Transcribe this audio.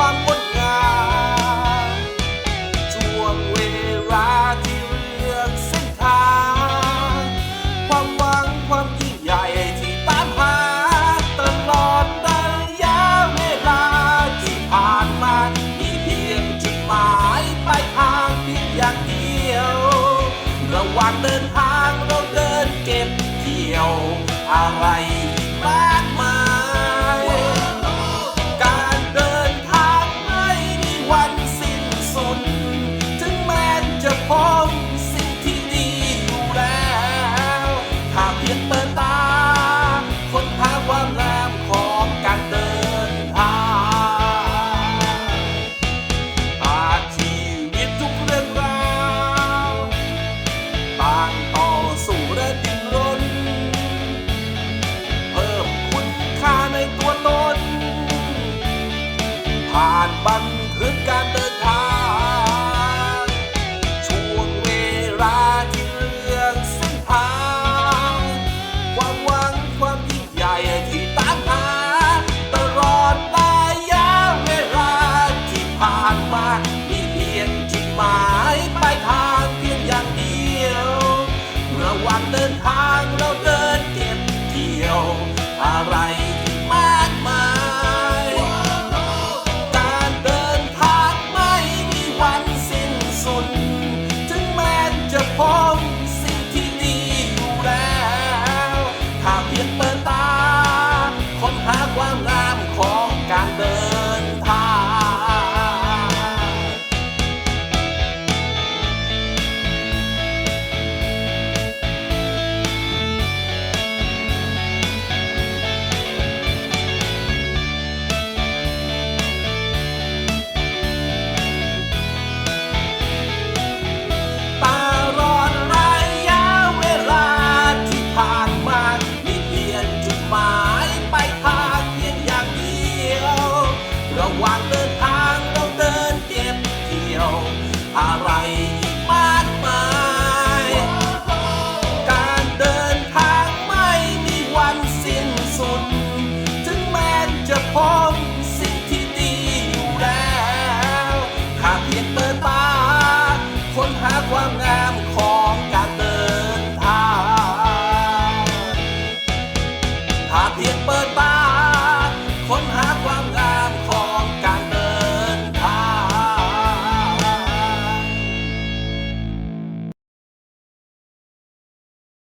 ความงดงามช่วงเวลาที่เลือกเส้นทาง ความหวังความยิ่งใหญ่ที่ตามหา ตลอดระยะเวลาที่ผ่านมามีเพียงจุดหมายปลายทางเพียงอย่างเดียว ระหว่างเดินทางเราเดินเก็บเกี่ยวอะไร 干的ร heart. อะไรอีกมากมาย การเดินทางไม่มีวันสิ้นสุด ถึงแม้จะพบสิ่งที่ดีอยู่แล้วถ้าเพียงเปิดตาค้นหาความงามของการเดินทางถ้าเพียงเปิดตา